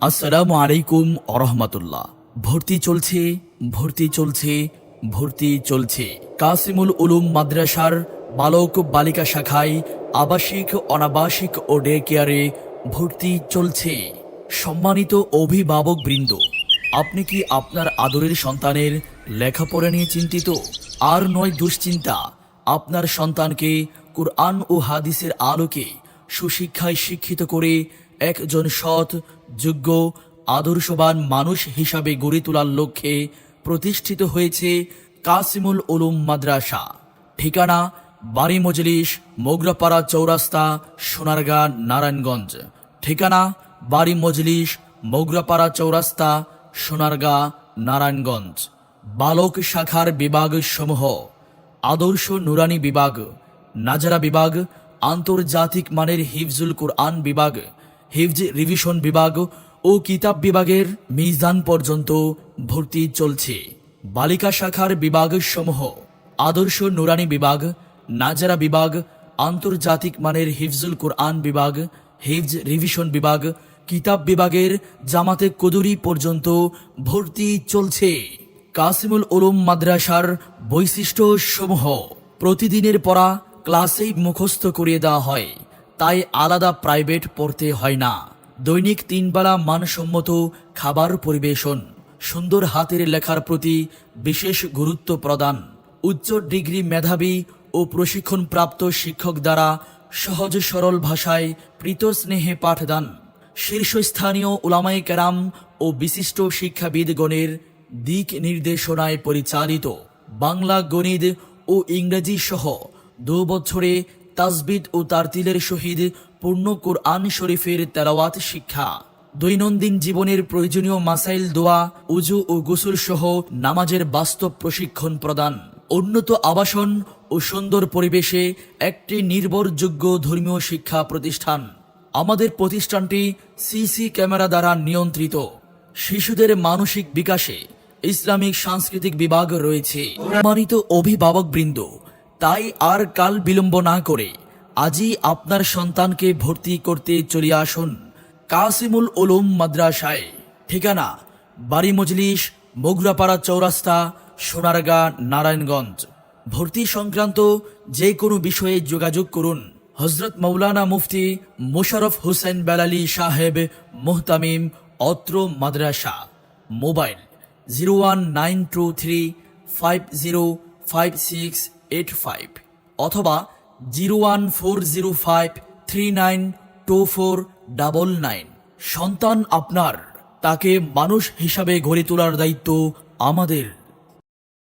আসসালামু আলাইকুম আরহামাতুল্লাহ ভর্তি চলছে ভর্তি চলছে ভর্তি চলছে। কাসিমুল উলুম মাদ্রাসার বালক বালিকা শাখায় আবাসিক, অনাবাসিক ও ডে কেয়ারে ভর্তি চলছে। সম্মানিত অভিভাবক বৃন্দ, আপনি কি আপনার আদরের সন্তানের লেখাপড়া নিয়ে চিন্তিত? আর নয় দুশ্চিন্তা, আপনার সন্তানকে কুরআন ও হাদিসের আলোকে সুশিক্ষায় শিক্ষিত করে একজন সৎ, যোগ্য, আদর্শবান মানুষ হিসাবে গড়ে তোলার লক্ষ্যে প্রতিষ্ঠিত হয়েছে কাসিমুল উলুম মাদ্রাসা। ঠিকানা, বাড়ি মজলিস, মোগরাপাড়া চৌরাস্তা, সোনারগাঁ, নারায়ণগঞ্জ। ঠিকানা, বাড়ি মজলিস, মোগরাপাড়া চৌরাস্তা, সোনারগাঁ, নারায়ণগঞ্জ। বালক শাখার বিভাগ সমূহ। আদর্শ নুরানি বিভাগ। নাজারা বিভাগ। আন্তর্জাতিক মানের হিফজুল কোরআন বিভাগ। হিফজ রিভিশন বিভাগ ও কিতাব বিভাগের মিজান পর্যন্ত ভর্তি চলছে। বালিকা শাখার বিভাগ সমূহ আদর্শ নুরানি বিভাগ, নাজারা বিভাগ, আন্তর্জাতিক মানের হিফজুল কোরআন বিভাগ, হিফজ রিভিশন বিভাগ, কিতাব বিভাগের জামাতে কুদুরি পর্যন্ত ভর্তি চলছে। কাসিমুল উলুম মাদ্রাসার বৈশিষ্ট্য সমূহ প্রতিদিনের পড়া ক্লাসেই মুখস্থ করিয়ে দেওয়া হয়। তাই আলাদা প্রাইভেট পড়তে হয় না। দৈনিক তিনবেলা মানসম্মত খাবার পরিবেশন, সুন্দর হাতের লেখার প্রতি বিশেষ গুরুত্ব প্রদান, উচ্চ ডিগ্রি মেধাবী ও প্রশিক্ষণপ্রাপ্ত শিক্ষক দ্বারা সহজ সরল ভাষায় প্রীত স্নেহে পাঠদান, শীর্ষস্থানীয় উলামাই কেরাম ও বিশিষ্ট শিক্ষাবিদগণের দিক নির্দেশনায় পরিচালিত বাংলা গণিত ও ইংরেজি সহ দু বছরে তাজবিদ ও তারতিলের শহীদ পূর্ণ কোরআন শরীফের তেলাওয়াত শিক্ষা। দৈনন্দিন জীবনের প্রয়োজনীয় মাসাইল দোয়া, উজু ও গোসল সহ নামাজের বাস্তব প্রশিক্ষণ প্রদান। উন্নত আবাসন ও সুন্দর পরিবেশে একটি নির্ভরযোগ্য ধর্মীয় শিক্ষা প্রতিষ্ঠান। আমাদের প্রতিষ্ঠানটি সিসি ক্যামেরা দ্বারা নিয়ন্ত্রিত। শিশুদের মানসিক বিকাশে ইসলামিক সাংস্কৃতিক বিভাগ রয়েছে। প্রমাণিত অভিভাবক বৃন্দ তাই আর কাল বিলম্ব না করে আজই আপনার সন্তানকে ভর্তি করতে চলে আসুন কাসিমুল উলুম মাদ্রাসায়। ঠিকানা, বাড়ি মজলিস মোগরাপাড়া চৌরাস্তা, সোনারগাঁ, নারায়ণগঞ্জ। ভর্তি সংক্রান্ত যে কোনো বিষয়ে যোগাযোগ করুন। হজরত মৌলানা মুফতি মোশারফ হোসেন বেলালি সাহেব মোহতামিম, অত্র মাদ্রাসা। Mobile zero one nine two three five zero five six eight five অথবা zero one four zero five three nine two four double nine সন্তান আপনার, তাকে মানুষ হিসাবে গড়ে তোলার দায়িত্ব আমাদের।